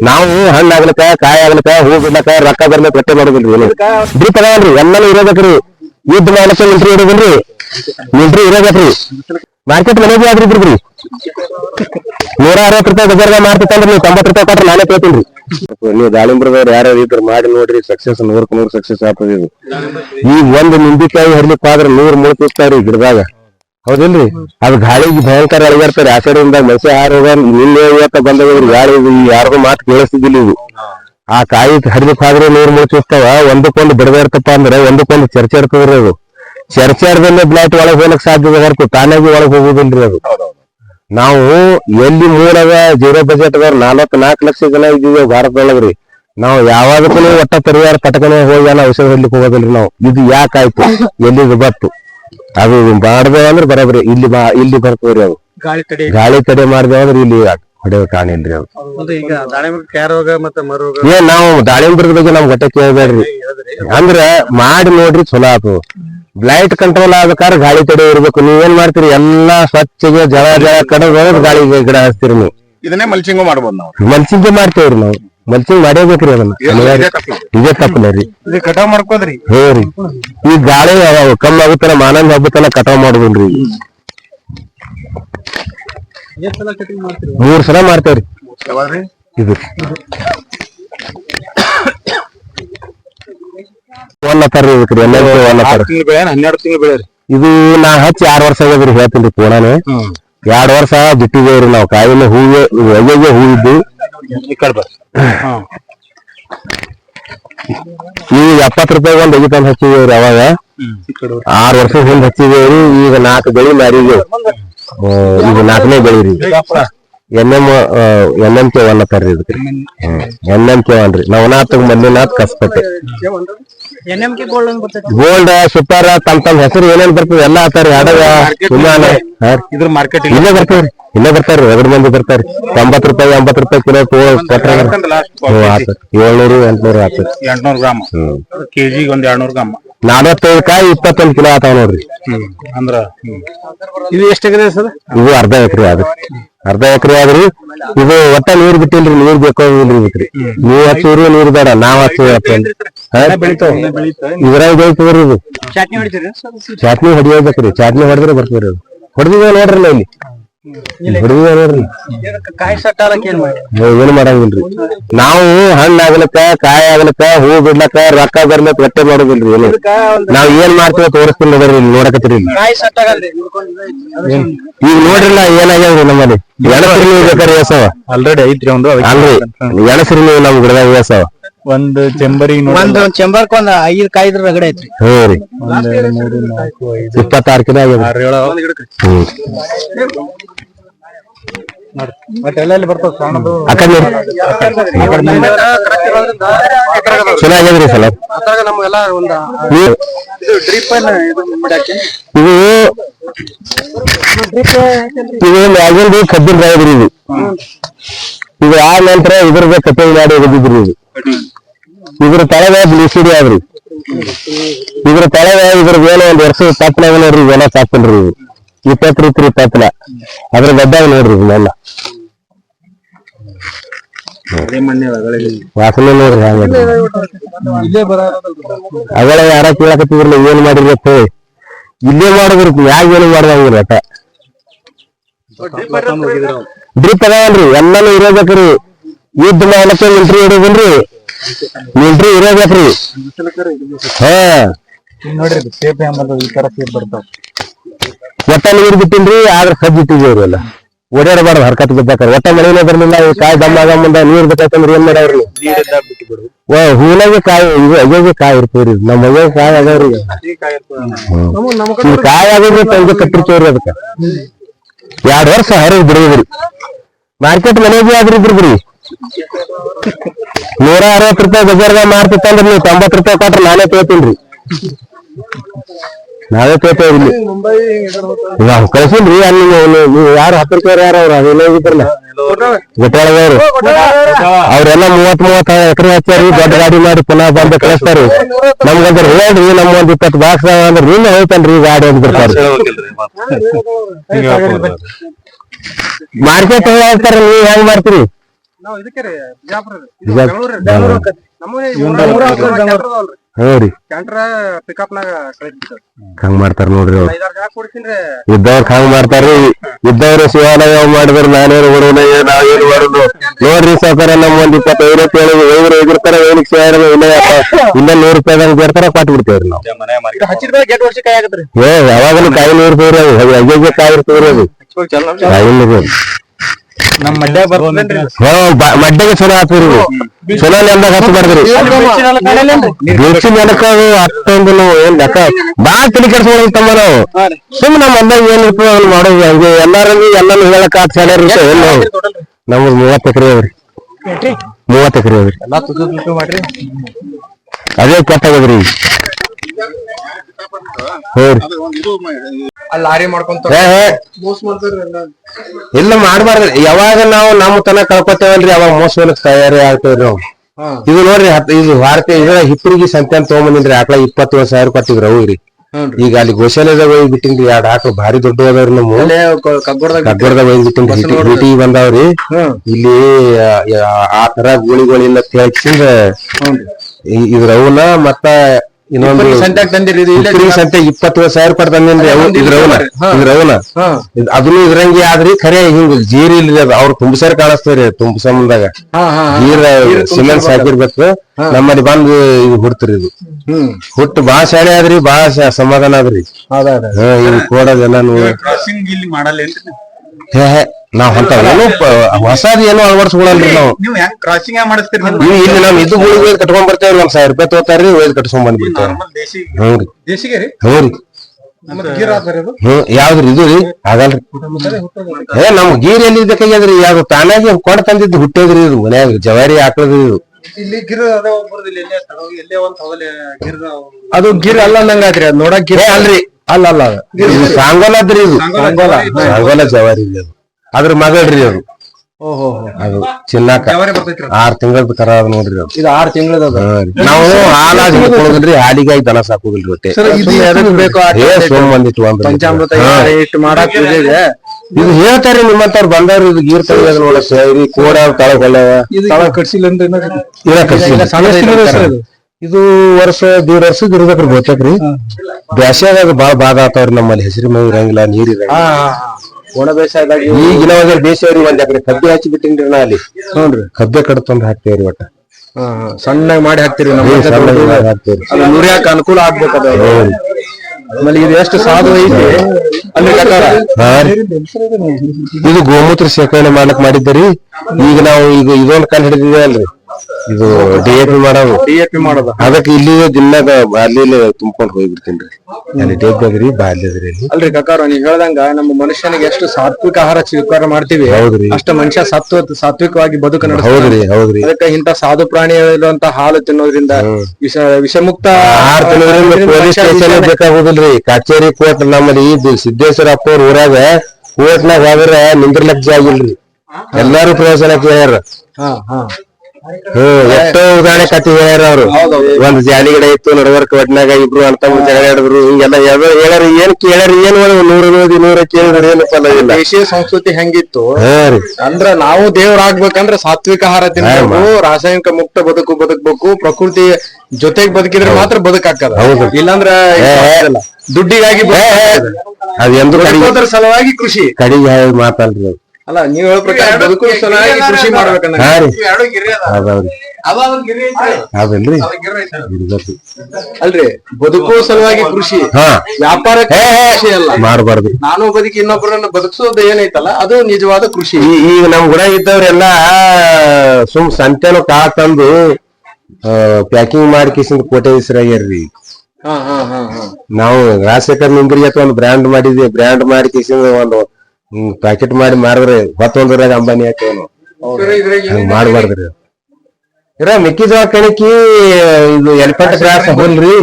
ನಾವು ಹಣ್ಣು ಆಗ್ಲಕ್ಕ ಕಾಯಿ ಆಗ್ಲಕ್ಕ ಹೂ ಬಿಡ್ಲಕ್ಕ ರೊಕ್ಕ ಬರ್ಲಕ್ಕ ಕಟ್ಟೆ ಮಾಡೋದಿಲ್ರಿ ಏನು ಡ್ರಿಪ್ ಅದಾವಲ್ರಿ ಎಲ್ಲಾನು ಇರೋಬೇಕ್ರಿ ಯುದ್ಧ ಮಾಡಕ್ಕೆ ಮಿಲ್ಟ್ರಿ ಇರೋದಿಲ್ರಿ. ಮಿಲ್ಟ್ರಿ ಇರೋಬೇಕ್ರಿ ಮಾರ್ಕೆಟ್ ಮನೆಗೆ ಆದ್ರಿ ನೂರ ಅರವತ್ತು ರೂಪಾಯಿ ಗಜರ್ಗ ಮಾಡ್ತಿತ್ತಂದ್ರೆ ನೀವು ತೊಂಬತ್ತು ರೂಪಾಯಿ ಕೊಟ್ರೆ ನಾನೇ ತೋತೀನಿ ನೀವು ದಾಳಿಂಬ್ರದವ್ರು ಯಾರು ಇದ್ರ ಮಾಡಿ ನೋಡ್ರಿ ಸಕ್ಸಸ್ ನೂರಕ್ಕೆ ನೂರು ಸಕ್ಸಸ್ ಆಗ್ತದೆ ಇದು. ಈ ಒಂದು ನಿಂಬಿಕಾಯಿ ಹರ್ಲಿಕ್ ಹೋದ್ರೆ ನೂರ್ ಮುಳ್ ಕೂತಾವ್ರಿ ಗಿಡದಾಗ. ಹೌದಿಲ್ರಿ? ಅದು ಗಾಳಿಗೆ ಭಯಂಕರ ಅಳಗಾಡ್ತಾರೆ ಆ ಕಡೆಯಿಂದ ಮನುಷ್ಯ ಯಾರು ನಿನ್ನೆ ಇವತ್ತ ಗಾಳಿ ಯಾರು ಇದು ಯಾರಿಗೂ ಮಾತು ಕೇಳಿಸ್ತಿದ್ದಿಲ್ಲ ಇದು. ಆ ಕಾಯಿ ಹರಿದಕ್ ಆದ್ರೆ ನೂರ್ ಮುಳ್ ಚೂಸ್ತಾವ ಒಂದಕ್ಕೊಂದು ಬಿಡದೇ ಇರ್ತಪ್ಪ ಅಂದ್ರೆ ಒಂದಕ್ಕೊಂದು ಚರ್ಚೆ ಇರ್ತದ್ರಿ ಅದು. ಚರ್ಚಾರದಲ್ಲೇ ಬ್ಲಾಟ್ ಒಳಗ್ ಹೋಗಕ್ ಸಾಧ್ಯತೆ ಹೊರತು. ತಾನಾಗಿ ಒಳಗ್ ಹೋಗುದಿಲ್ರಿ ಅದು. ನಾವು ಎಲ್ಲಿ ಮೂಲದ ಜೀರೋ ಬಜೆಟ್ ಅದಾರ ನಲವತ್ ನಾಲ್ಕು ಲಕ್ಷ ಜನ ಇದೀವಿ ಭಾರತದೊಳಗ್ರಿ. ನಾವು ಯಾವಾಗಕ್ಕೂ ಒಟ್ಟ ಪರಿವಾರ ಪಟಕನೆ ಹೋಗಿ ಔಷಧ ಹೊಡ್ಲಿಕ್ಕೆ ಹೋಗೋದಿಲ್ರಿ ನಾವು. ಇದು ಯಾಕಾಯ್ತು ಎಲ್ಲಿ ಬತ್ತು ಅದು ಮಾಡ್ದೇವ ಅಂದ್ರೆ ಬರೋಬ್ರಿ. ಇಲ್ಲಿ ಬಾ ಇಲ್ಲಿ ಬರ್ತವ್ರಿ ಅವು ಗಾಳಿ ತಡೆ ಗಾಳಿ ತಡೆ ಮಾಡ್ದೇವ ಅಂದ್ರೆ ಇಲ್ಲಿ ಹೊಡೆಯೋ ಕಾಣಿಲ್ರಿ ಅವು ಒಂದು ಈಗ ದಾಳಿಂಬೆ ಕ್ಯಾರ ರೋಗ ಮತ್ತೆ ಮರೋಗ ಏನ್ ನಾವು ದಾಳಿಂಬರದ ಬಗ್ಗೆ ನಮ್ ಗಟ್ಟ ಕೇಳ್ಬೇಡ್ರಿ. ಅಂದ್ರ ಮಾಡಿ ನೋಡ್ರಿ ಚಲೋ ಆತು. ಬ್ಲೈಟ್ ಕಂಟ್ರೋಲ್ ಆಗ್ಬೇಕಾದ್ರೆ ಗಾಳಿ ತಡೆ ಇರ್ಬೇಕು. ನೀವ್ ಏನ್ ಮಾಡ್ತೀರಿ? ಎಲ್ಲಾ ಸ್ವಚ್ಛಗೆ ಜಳ ಜಳ ಕಡೆ ಗಾಳಿ ಗಿಡ ಹಚ್ತೀರಿ ನೀವು. ಇದನ್ನೇ ಮಲ್ಚಿಂಗು ಮಾಡ್ಬೋದು ನಾವು. ಮಲ್ಚಿಂಗ್ ಮಾಡ್ತೇವ್ರಿ ನಾವು. ಮಲ್ಚಿಂಗ್ ಮಾಡೇಬೇಕ್ರಿ ಅದನ್ನ. ಇದೇ ತಪ್ಪಲ ರೀ. ಕಟಾವ್ ಮಾಡ್ಕೋದ್ರಿ? ಹೇ ರೀ. ಈ ಗಾಳಿ ಕಮ್ಮಿ ಆಗುತ್ತಲ್ಲ ಮಾನಂದ ಹಬ್ಬತ್ತಲ್ಲ ಕಟಾವ್ ಮಾಡುದಿಲ್ರಿ ಮೂರ್ ಸಲ ಮಾಡ್ತೇವ್ರಿ. ಇದು. ಹನ್ನೆರಡು ತಿಂಗಳು ಬೆಳೆ ರೀ. ಇದು ನಾ ಹಚ್ಚಿ ಆರ್ ವರ್ಷ ಆಗ್ಯದ್ರಿ ಹೇಳ್ತೀನಿ ಕೋಣಾನೆ ಎರಡ್ ವರ್ಷ ಬಿಟ್ಟಿದೇವ್ರಿ ನಾವು ಕಾಯಿಲೆ ಹೂವೇ ಹೂವಿದ್ದು. ಈ ಕಡೆ ಬರ್ರಿ. ಈಗ ಎಪ್ಪತ್ ರೂಪಾಯಿ ಒಂದ್ ಒಗಿತಂದ್ ಹಚ್ಚಿದೇವ್ರಿ ಅವಾಗ. ಈ ಆರ್ ವರ್ಷ ಹಿಂದ್ ಹಚ್ಚಿದೇವ್ರಿ ಈಗ ನಾಲ್ಕು ಬೆಳಿ ಮಾರಿದೇವ್ ಈಗ ನಾಲ್ಕನೇ ಬೆಳಿ ರೀ N M N M K one ತರ್ರಿ ಇದಕ್ಕೆ ಎನ್ ಎಂ ಕೆ ಒನ್ ರೀ. Navnath Mallinath Kaspatte N M K gold super ತಮ್ ತಮ್ ಹೆಸರು ಏನೇನ್ ಬರ್ತದೆ ಎಲ್ಲಾ ಆತಾರಿ ಹಡಗ ವಿಮಾನ ಹಾ? ರೀ. ಇದ್ರ ಮಾರ್ಕೆಟ್ ಇಲ್ಲೇ. ಬರ್ತಾವ್ರಿ. ಇಲ್ಲೇ ಬರ್ತಾರ್ರಿ ಎರಡು ಮಂದಿ ಬರ್ತಾರ್ರಿ ತೊಂಬತ್ ರೂಪಾಯಿ ಎಂಬತ್ ರೂಪಾಯಿ ಕಿಲೋ ಕೊಟ್ರ ಏಳ್ನೂರು ಎಂಟ್ನೂರು ಆತದ ಎಂಟ್ನೂರು ಗ್ರಾಮ್. ಕೆಜಿ ಒಂದ್ ಎರಡ್ನೂರು ಗ್ರಾಮ್. ನಲವತ್ತೈದು ಕಾಯಿ ಇಪ್ಪತ್ತೊಂದು ಕಿಲೋ ಆತಾವ ನೋಡ್ರಿ. ಅಂದ್ರ ಇದು ಎಷ್ಟಾಗಿದೆ ಸರ್? ಇದು ಅರ್ಧ ಎಕರೆ ಆದ್ರಿ. ಅರ್ಧ ಎಕರೆ ಆದ್ರಿ ಇದು ಒಟ್ಟ ನೀರ್ ಬಿಟ್ಟಿಲ್ರಿ ನೀರ್ ಬೇಕಾಗಿಲ್ರಿ ಇದಕ್ರಿ. ನೀವ್ ಹಚ್ಚಿವ್ರಿ ನೀರ್ ಬೇಡ ನಾವ್ ಹಚ್ಚಿವ್ರಪ್ಪ ಇದ್ರಾಗ ಇದು ಚಟ್ನಿ ಹೊಡಿತೀರಿ? ಚಾಟ್ನಿ ಹೊಡೆದ್ರೆ ಬರ್ತೀವ್ರಿ. ಅದು ನೋಡ್ರಲ್ಲ ಇಲ್ಲಿ. ನೋಡ್ರಿ ಇದಕ್ಕೆ ಕಾಯಿ ಏನ್ ಮಾಡಿ? ಏನು ಮಾಡಂಗಿಲ್ರಿ? ನಾವು ಹಣ್ಣ ಆಗ್ಲಕ್ಕ ಕಾಯಿ ಆಗ್ಲಕ್ಕ ಹೂ ಬಿಡ್ಲಕ್ಕ ರೊಕ್ಕ ಬರ್ಲಕ್ಕ ಗಟ್ಟೆ ಮಾಡೋದಿಲ್ರಿ ಏನು? ನಾವ್ ಏನ್ ಮಾಡ್ತೀವಿ ತೋರಿಸ್ತೀನಿ ನೋಡ್ರಿ ನೋಡಕತ್ತೀರಿ ಕಾಯಿ ಈಗ ನೋಡ್ರಿಲ್ಲ ಏನಾಗ್ಯಾವ್ರಿ ನಮ್ಮಲ್ಲಿ? ಎಣಸರಿ ಬೇಕಾರ ಬೇಕಾದ್ರೆ ಏಸವ ಆಲ್ರೆಡಿ ಐತ್ರಿ ಒಂದು ಅಲ್ರಿ ಎಣಸರಿ ನೀವು ನಮ್ ಗಿಡದಾಗ ಏಸವ ಒಂದು ಚೆಂಬರಿಗೆ ಒಂದು ಚೆಂಬರ್ಕ್ ಒಂದ್ ಐದ್ ರಗಡೆ ಐತ್ರಿ. ಹ್ಞೂ ರೀ. ಒಂದ್ ಎರಡು ಮೂರು ನಾಲ್ಕು ಐದು. ಇಪ್ಪತ್ತಾರು ಕಿಲೋ ಆಗ್ಯದ. ಆರು ಏಳು. ಹ್ಮ್ ಮತ್ತೆ ಬರ್ತದ ಸಣ್ಣದು ಆ ಕಡೆ ನೋಡ್ರಿ. ಚಲೋ ಆಗ್ಯದ್ರಿ ಸಲ. ಅದ್ರಾಗ ನಮ್ಗೆಲ್ಲ ಒಂದ್ ನೀವು ಇದು ಡ್ರಿಪ್ ಇದು ಮಾಡಕ್ಕೆ. ಇದು ಇದು ಮ್ಯಾಗಿಂದು ಕಬ್ಬಿನ ಇದು ಇದು ಆ ನಂತರ ಇದ್ರದ ಕಟ್ಟಿ ಮಾಡಿ ಹೋಗಿದ್ರಿ ಇದು ಇದ್ರ ತಳಗ ಬ್ಲೀಸಿಡಿ ಆದ್ರಿ. ಇದ್ರ ತಳಗ ಇದ್ರ ಏನೋ ಒಂದ್ ವರ್ಷ ತಪ್ಪಲ ನೋಡ್ರಿ, ಇವೆಲ್ಲ ತಪ್ಪಲ್ರಿ ಇದು ಇಪ್ಪತ್ತು ರೀತಿ ತಪ್ಪಲ ಅದ್ರ ಗದ್ದಾಗ ನೋಡ್ರಿ ಇದನ್ನೆಲ್ಲ ವಾಸನೆ ನೋಡ್ರಿ ಅಗಳ ಯಾರ ಕೇಳಕತ್ತಿದ್ರಲ್ಲ, ಏನ್ ಮಾಡಿರಿ ಅಂತ ಇಲ್ಲೇ ಮಾಡಿದ್ರಿ ಯಾಕೆ ಏನು ಮಾಡ್ದಂಗಿಲ್ಲ ಅಟ ಡ್ರಿಪ್ ಅದಾವಲ್ರಿ, ಎಲ್ಲಾನು ಇರೋಬೇಕ್ರಿ ಯುದ್ಧ ಮಾಡಕ್ಕೆ ಮಿಲ್ಟ್ರಿ ಇಡೋದಿಲ್ರಿ ಮಿಲ್ಟ್ರಿ ಇರೋದ್ರಿ ಹಾ. ನೋಡ್ರಿ ಸೇಫ್ ಎಂಬುದು ಈ ತರ ಸೇಫ್ ಬರ್ತಾವ. ಒಟ್ಟ ನೀರ್ ಬಿಟ್ಟಿನ್ರಿ ಆದ್ರ ಎಲ್ಲ. ಓಡಾಡಬಾರ್ದು ಹರ್ಕತ್ ಬಿದ್ದಾಕ್ರಿ. ಒಟ್ಟ ಮಳೆನೇ ಬರ್ಲಿಲ್ಲ ಈ ಕಾಯಿ ದಮ್ಮ ಮುಂದ ನೀರ್ ಬೇಕಾಯ್ತಂದ್ರೆ ಏನ್ ಮಾಡ್ಯಾವ್ರಿ ಓ ಹೂನಾಗೆ ಕಾಯಿ ಇದು ಅಯ್ಯೋಗೆ ಕಾಯಿ ಇರ್ತೀವ್ರಿ ನಮ್ಮ ಅಯ್ಯೋಗೆ ಕಾಯಿ ಅದಾವ್ರಿ ಈ ಕಾಯಿ ಆಗೋದ್ರಿ ತಂಗಿ ಕಟ್ಟಿರ್ತೇವ್ರಿ ಅದಕ್ಕ. ಎರಡ್ ವರ್ಷ ಹರಿ ಬಿಡುದ್ರಿ ಮಾರ್ಕೆಟ್ ಮನೆಗೆ ಆದ್ರಿ ಇದ್ರದ್ರಿ ನೂರ ಅರವತ್ತು ರೂಪಾಯಿ ಬಜಾರ್ದಾಗ ಮಾರ್ತಿತ್ತಂದ್ರ ನೀವು ತೊಂಬತ್ ರೂಪಾಯಿ ಕೊಟ್ರ ನಾನೇ ತೋತೀನ್ರಿ ನಾವೇ ಇಲ್ಲಿ. ನಾವು ಕಳ್ಸಿನ್ರಿ ಅಲ್ಲಿ ನೀವು- ಯಾರು ಹತ್ತು ರೂಪಾಯಿ ಯಾರು ಅವ್ರು? ಅದೆಲ್ಲ ಹೋಗಿದ್ರಲ್ಲ ಗೊತ್ತಾಳದವ್ರು ಅವ್ರೆಲ್ಲ ಮೂವತ್ ಮೂವತ್ತ ಎಕರೆ ಹಚ್ಚಾರಿ ದೊಡ್ಡ ಗಾಡಿ ಮಾಡಿ ಪುನಃ ಬಂದು ಕಳಿಸ್ತಾರಿ. ನಮ್ಗಂದ್ರ ಹೇಳ್ರಿ ನಮ್ ಒಂದ್ ಇಪ್ಪತ್ತು ಬಾಕ್ಸ್ ಅಂದ್ರೆ ನಿನ್ನ ಹೇಳ್ತಾನ್ರಿ ಗಾಡಿ ಅಂತ ಬಿಡ್ತಾರೆ. ಮಾರ್ಕೆಟ್ ಹೇಳ್ತಾರ ನೀವ್ ಹೆಂಗ್ ಮಾಡ್ತೀರಿ? ನಾವು ಇದಕ್ಕೆ ರೀ ಬಿಜಾಪುರ ರೀ. ಇದು ಬಿಜಾಪುರ. ಬೆಂಗಳೂರು ರೀ. ಬೆಂಗಳೂರು. ನಮ್ಮನೆ ಇವ್ನ್ದು ಮೂರ- ಮೂರ ಬೆಂಗಳೂರು. ಕ್ಯಾಂಟರ್ ಅದಾವಲ್ರಿ. ಹ್ಞೂ ರೀ. ಕ್ಯಾಂಟರ್ ಪಿಕಪ್ ನಾಗ ಕಳಿಸ್ಬಿಟ್ಟು ಹಂಗ್ ಮಾಡ್ತಾರ ನೋಡ್ರಿ ಅವ್ರು. ಐದಾರು ಜನ ಕೊಡ್ತೀನಿ ಇದ್ದವ್ರ ಹಂಗ್ ಮಾಡ್ತಾರ್ರಿ ಇದ್ದವ್ರು ಶಿವಾಲಯ ಮಾಡಿದ್ರ ನಾನೇನು ಬರೋಣ ನಾವೇನು ಬರೋದು ನೋಡ್ರಿ ಸಾಕಾರ ನಮ್ಮ ಒಂದ್ ಇಪ್ಪತ್ತೈದು ರೂಪಾಯಿ ಐದು ಹೋಗಿರ್ತಾರ ಏನಕ್ಕೆ ಸೇರ ಇಲ್ಲ ಇಲ್ಲ ನೂರು ರೂಪಾಯಿದಂಗ್ ಬೇಡ್ತಾರ ಕೊಟ್ಟು ಬಿಡ್ತೇವ್ರಿ ನಾವು. ಹಚ್ಚಿದ ಗೇಟ್ ವರ್ಷ ಕೈ ಆಗತ್ರಿ ಏ ಯಾವಾಗಲೂ ಕಾಯಿ ನೀರು ಅದು ಅಜ್ಜೆ ಕಾಯಿ ಇರ್ತದ್ರಿ ಅದು ಕಾಯಿ ನೀರು ನಮ್ ಮಡ್ಯ ಬರ್ತದೇನ್ರಿ ಮಡ್ಡೆಗೆ ಚಲೋ ಹಾಕ್ತಿರಿ ಚಲೋ ನೆಲ್ದಾಗ ಹಚ್ಚಬಾರ್ದ್ರಿ ಅದು ಅಷ್ಟೊಂದು ನಾವು ಏನ್ ಲೆಕ್ಕ. ಬಾಳ ತಲೆ ಕೆಡ್ಸ್ಕೊಳಂತಮ್ಮ ನಾವು. ಸುಮ್ಮನೆ ನಮ್ಮ ಅಂದಾಗ ಏನ್ ಇರ್ತದ ಅದನ್ನ ಮಾಡೋದು ಹಂಗೆ? ಎಲ್ಲಾರಲ್ಲಿ ಎಲ್ಲಾನು ಹೇಳಕ್ ಆತ್ ಇರ್ತದೆ ಏನ್ ನಾವು? ನಮ್ದು ಮೂವತ್ತ್ ಎಕರೆ ಅವ್ರಿ ಮೂವತ್ತ್ ಎಕರೆ ಅವ್ರಿ ಎಲ್ಲಾ ತುದು ತುದು ಮಾಡ್ರಿ. ಅದೇ ಕೆಟ್ಟಾಗದ್ರಿ ಲಾರಿ ಮಾಡ್ಕೊಂತ ಇಲ್ಲ ಮಾಡ್ಬಾರ್ದ್ರಿ ಯಾವಾಗ ನಾವು ನಮ್ಮ ತನ ಕಳ್ಕೊತೇವಲ್ರಿ ಅವಾಗ ಮೋಸ ಹೋಗಕ್ ತಯಾರಿ ಆಗ್ತೇವ್ರಿ ನಾವು. ಇದು ನೋಡ್ರಿ ಇದು ಭಾರತೀಯ ಇದ್ರ ಹಿಪ್ಪರಿಗೆ ಸಂತೆ ಅಂತ ತಗೊಂಬಂದಿನ್ರಿ ಆಕಳ ಇಪ್ಪತ್ತೇಳು ಸಾವಿರ ಕೊಟ್ಟಿವ್ರಿ ಅವ್ರಿ ಈಗ ಅಲ್ಲಿ ಗೋಶಾಲೆದಾಗ ಹೋಗಿ ಬಿಟ್ಟಿನ್ರಿ ಎರಡ್ ಆಕಳ ಭಾರಿ ದೊಡ್ಡ ಅದಾವ್ರಿ ನಮ್ಮ ಕಗ್ಗೋಡ್ದಾಗ ಬಿಟ್ಟಿನ್ರಿ ಬಂದಾವ್ರಿ ಇಲ್ಲಿ ಆ, ತರ ಗೋಳಿಗಳಿಲ್ಲ ಕೇಳ್ಕಿಂದ ಇದ್ರ ಅವನ್ನ ಮತ್ತ ಇನ್ನೊಂದು ಸಂತ್ಯಾಗ ತಂದಿರಿ ಇದು ಇಲ್ಲೇ ಹಿಪ್ಪರಿಗೆ ಸಂತೆ ಇಪ್ಪತ್ತೇಳು ಸಾವಿರ ಕೊಟ್ಟು ತಂದೇನ್ರಿ ಅವು ಅದನ್ನು ಇದ್ರಂಗೆ ಆದ್ರಿ ಖರೆ ಹಿಂಗ್ ಜೀರಿ ಇಲ್ರಿ ಅದು ಅವ್ರ ತುಂಬಿಸಾರ ಕಾಣಿಸ್ತೇವ್ರಿ ತುಂಬ ಸಂಬಂಧಾಗ ಹಾ ಹಾ ನೀರ ಸಿಮೆಂಟ್ ಹಾಕಿರ್ಬೇಕು ನಮ್ಮಲ್ಲಿ ಬಂದು ಇದು ಹುಡ್ತ್ರಿ ಇದು. ಹ್ಮ್. ಹುಟ್ಟು ಬಾ ಶಾಲೆ ಆದ್ರಿ ಬಾ ಸಮಾಧಾನ ಆದ್ರಿ. ಹಾ ಇದು ಮಾಡಲ್ಲ ಹೇ. ನಾವ್ ಅಂತ ಏನೋ ಹೊಸದ್ ಏನು ಅಳವಡಿಸ್ಕೊಳಲ್ರಿ ನಾವು. ನೀವು ಹೆಂಗ್ ಕ್ರಾಸಿಂಗ್ ಮಾಡಿಸ್ತೀರಿ ಇವ್ ಇಲ್ಲಿ ನಾವ್ ಇದು ಗುಳಿಗೆ ಒಯ್ದು ಕಟ್ಕೊಂಡ್ ಬರ್ತೇವ್ರಿ ಒಂದ್ ಸಾವಿರ ರೂಪಾಯಿ ತಗೋತಾರ್ರಿ ಒಯ್ದು ಕಟ್ಕೊಂಡ್ ಬಂದ್ಬಿಡ್ತೇವ್ರಿ ನಾರ್ಮಲ್ ದೇಶಿ ಹ್ಞೂ ರೀ. ದೇಶಿಗೆ ರೀ? ಹ್ಞೂ ರೀ. ಮತ್ತೆ ಗೀರ್ ಆದ್ರಿ ಅದು? ಹ್ಮ್ ಯಾವ್ದ್ರಿ ಇದು ರೀ? ಆಗಲ್ರಿ. ಏ ನಮ್ ಗೀರ್ ಎಲ್ಲಿ ಬೇಕಾಗ್ಯದ್ರಿ ಯಾವ್ದು ತಾನಾಗಿ ಕೊಡ್ ತಂದಿದ್ದು ಹುಟ್ಟೋದ್ರಿ ಇದು ಮನ್ಯಾಗ ಜವಾರಿ ಹಾಕೋದ್ರಿ ಇದು. ಇಲ್ಲಿ ಗಿರ್ ಅದ ಎಲ್ಲೇ ಎಲ್ಲೇ ಒಂದ್ ಗಿರ್ ಅದು ಗಿರ್ ಅಲ್ಲ ಆತ್ರಿ ಅದ್ ನೋಡಕ್ ಏ ಅಲ್ರಿ. ಅಲ್ಲ ಅಲ್ಲ. ಇದು ಸಾಂಗೋಲದ್ರಿ ಇದು. ಸಾಂಗೋಲ. ಸಾಂಗೋಲ. ಜವಾರಿ ರೀ ಅದು ಅದ್ರ ಮಗಳ್ರಿ ಅದು. ಓಹೋ ಅದು ಚಿನ್ನಾಕ. ಆರ್ ತಿಂಗಳದ ಕರ ಅದ ನೋಡ್ರಿ ಅದು. ಇದು ಆರ್ ತಿಂಗಳದ ನಾವು ಹಾಲಾಗಿ ಹಿಡ್ಕೊಳೋದಿಲ್ರಿ ಹಾಲಿಗಾಗಿ ದನ ಸಾಕೋದಿಲ್ರಿ ಸೋಮ್ ಬಂದಿಟ್ಟು ಪಂಚಾಮೃತ ಇಟ್ಟು ಮಾಡಕ್ ಇದೆ ಇದು ಹೇಳ್ತಾರೆ ನಿಮ್ಮಂತವ್ರು ಬಂದವ್ರು ಇದು ಗೀರ್ ತೆಗಿಯೋದ್ ನೋಡ ಸರಿ ಕೋಡ ತಳಗ್ ಹೊಳ್ಳವ ತಳ ಕಟ್ಸಿಲ್ಲ ಇದ? ವರ್ಷ ದೀಡ್ ವರ್ಷದ ಇರ್ಬೇಕ್ರಿ ಬಹುತೇಕ್ರಿ ಬ್ಯಾಸ್ಯಾಗ ಬಾಳ ಬಾಧ ಆತಾವ್ರಿ ನಮ್ಮಲ್ಲಿ. ಹೆಸರು ಮೈ ಇರಂಗಿಲ್ಲ ನೀರ್ ಇರಂಗಿಲ್ಲ. ಒಣ ಬೇಸಾಯದಾಗ ಈಗಿನ ಒಂದ್ ಬೇಸಿಯವ್ರಿ ಒಂದ್ ಎಕರೆ ಕಬ್ಬೆ ಹಚ್ಚಿ ಬಿಟ್ಟಿನ್ರಿ ನಾ ಅಲ್ಲಿ ನೋಡ್ರಿ ಕಬ್ಬೆ ಕಡ ಹಾಕ್ತೇವ್ರಿ ಒಟ್ಟ. ಸಣ್ಣಗ್ ಮಾಡಿ ಹಾಕ್ತಿರಿ ನಮ್ಮ ಏ, ಸಣ್ಣ ಇವಾಗ ಹಾಕ್ತೇವ್ರಿ ಅದು ನುರಿಯಾಕ ಅನುಕೂಲ ಆಗ್ಬೇಕದ ಆಮೇಲೆ ಇದು ಎಷ್ಟು ಸಾಧು ಐತಿ? ಅಲ್ಲಿ ಕಟ್ಟಾರ? ಹಾ ರೀ. ಇದು ಗೋಮೂತ್ರ ಶೇಖರಣೆ ಮಾಡ್ಲಕ್ ಮಾಡಿದ್ದರಿ ಈಗ ನಾವು ಈಗ ಇದೊಂದ್ ಕಾಲ್ ಹಿಡಿದಿದೆ ಅಲ್ರಿ. ಇದು ಡಿ ಎ ಪಿ ಮಾಡೋದು. ಡಿ ಎ ಪಿ ಮಾಡೋದು. ಅದಕ್ಕೆ ಇಲ್ಲಿ ದಿನಾಗ ಬಾಲ್ಯ ತುಂಬಿಕೊಂಡು ಹೋಗ್ಬಿಡ್ತೀನಿ ಅಲ್ಲಿ ಡೇಪ್ ಅದ್ರಿ ಬಾಲ್ಯ ಅದ್ರಿ ಅಲ್ಲಿ. ಅಲ್ರಿ ಕಕಾರ ನೀವು ಹೇಳ್ದಂಗ ನಮ್ಮ ಮನುಷ್ಯನಿಗೆ ಎಷ್ಟು ಸಾತ್ವಿಕ ಆಹಾರ ಸ್ವೀಕಾರ ಮಾಡ್ತೀವಿ. ಹೌದ್ರಿ ಅಷ್ಟ ಮನುಷ್ಯ ಸತ್ವ ಸಾತ್ವಿಕವಾಗಿ ಬದುಕು. ಹೌದ್ರಿ ಹೌದ್ರಿ ಅದಕ್ಕೆ ಇಂತ ಸಾಧು ಪ್ರಾಣಿ ಇರುವಂತ ಹಾಲು ತಿನ್ನೋದ್ರಿಂದ ವಿಷ ವಿಷಮುಕ್ತ ಆಹಾರ ತಿನ್ನೋದ್ರಿಂದ ಪೊಲೀಸ್ ಸ್ಟೇಷನ್ ಬೇಕಾಗುದಿಲ್ರಿ ಕಚೇರಿ ಕೋರ್ಟ್ ನಮ್ಮಲ್ಲಿ ಈ ಸಿದ್ದೇಶ್ವರ ಅಪ್ಪ ಅವ್ರ ಊರಾಗ ಕೋರ್ಟ್ನಾಗ ಹೋದ್ರ ನಿಂದ್ರಲಕ್ ಜಾಗಿಲ್ರಿ ಎಲ್ಲಾರು ಪ್ರಯೋಜನ ಕೇಳ್ಯಾರ. ಹಾ ಹಾ. ಹ್ಮ್ ಎಷ್ಟೋ ಉದಾಹರಣೆ ಹೇಳ್ಯಾರ ಅವ್ರು. ಒಂದ್ ಜಾಲಿ ಗಿಡ ಇತ್ತು ನಡವರ್ಕ ಒಟ್ನಾಗ ಇಬ್ರು ಅಂತ ಜಗಳ ಹಿಡಿದ್ರು ಹಿಂಗೆಲ್ಲ ಹೇಳ್ಯಾರ ಏನ್ ಕೇಳ್ಯಾರ ಏನ್ ನೂರ ನೂರ ನೂರ ಕೇಳಿದ್ರೆ ಏನು ಫಲ ಇಲ್ಲ. ದೇಶೀಯ ಸಂಸ್ಕೃತಿ ಹೆಂಗಿತ್ತು? ಅಂದ್ರ ನಾವು ದೇವ್ರಾಗ್ಬೇಕಂದ್ರ ಸಾತ್ವಿಕ ಆಹಾರ ತಿನ್ಬೇಕು ರಾಸಾಯನಿಕ ಮುಕ್ತ ಬದುಕು ಬದುಕ್ಬೇಕು ಪ್ರಕೃತಿ ಜೊತೆಗ್ ಬದುಕಿದ್ರೆ ಮಾತ್ರ ಬದುಕಾಕದ. ಇಲ್ಲಾಂದ್ರ. ದುಡ್ಡಿಗಾಗಿ. ಅದ್ ಸಲುವಾಗಿ ಕೃಷಿ. ಕಡಿಗೆ ಮಾತಾಡ್ರಿ ಅಲ್ಲ ನೀವ್ ಹೇಳೋ ಪ್ರಕಾರ ಬದುಕು ಸಲಾಗಿ ಕೃಷಿ ಮಾಡ್ಬೇಕನ್ನ ಹಾ ರೀ. ಅದಾವ್ರಿ ಅದಲ್ರಿ ಇರ್ಬೇಕು. ಅಲ್ರಿ ಬದುಕೋ ಸಲುವಾಗಿ ಕೃಷಿ. ಹಾ. ಏ, ಕೃಷಿ ಅಲ್ಲ. ಮಾಡ್ಬಾರ್ದು. ನಾನು ಬದುಕಿ ಇನ್ನೊಬ್ಬರನ್ನ ಬದುಕಿಸೋದು ಏನೈತಲ್ಲ ಅದು ನಿಜವಾದ ಕೃಷಿ. ಈ- ಈಗ ನಮ್ ಗುಣ ಇದ್ದವ್ರೆಲ್ಲ ಸುಮ್ ಸಂತೆನ ಕಾ ತಂದು ಪ್ಯಾಕಿಂಗ್ ಮಾಡಿ ಕಿಸಿಂದ ಕೋಟೆ ಹೆಸರಾಗ್ಯಾರ್ರಿ ಹಾ ಹಾ ಹಾ ಹಾ. ನಾವು ರಾಜಶೇಖರ್ ನಿಂದ್ರಿ ಅಥವಾ ಒಂದು ಬ್ರ್ಯಾಂಡ್ ಮಾಡಿದ್ವಿ. ಬ್ರ್ಯಾಂಡ್ ಮಾಡಿ ಕಿಸಿಂದ ಒಂದು ಪ್ಯಾಕೆಟ್ ಮಾಡಿ ಮಾರಿದ್ರೆ ಹೊತ್ತೊಂದ್ರಾಗ ಅಂಬಾನಿ ಹಾಕೇನು ಹಂಗ್ ಮಾಡ್ಬಾರ್ದ್ರಿ. ಇರ ಮೆಕ್ಕಿಜೋಳ ಕಣಕಿ ಇದು ಎಲಿಫೆಂಟ್ ಗ್ರಾಸ್ ಹೋಲ್ರಿ?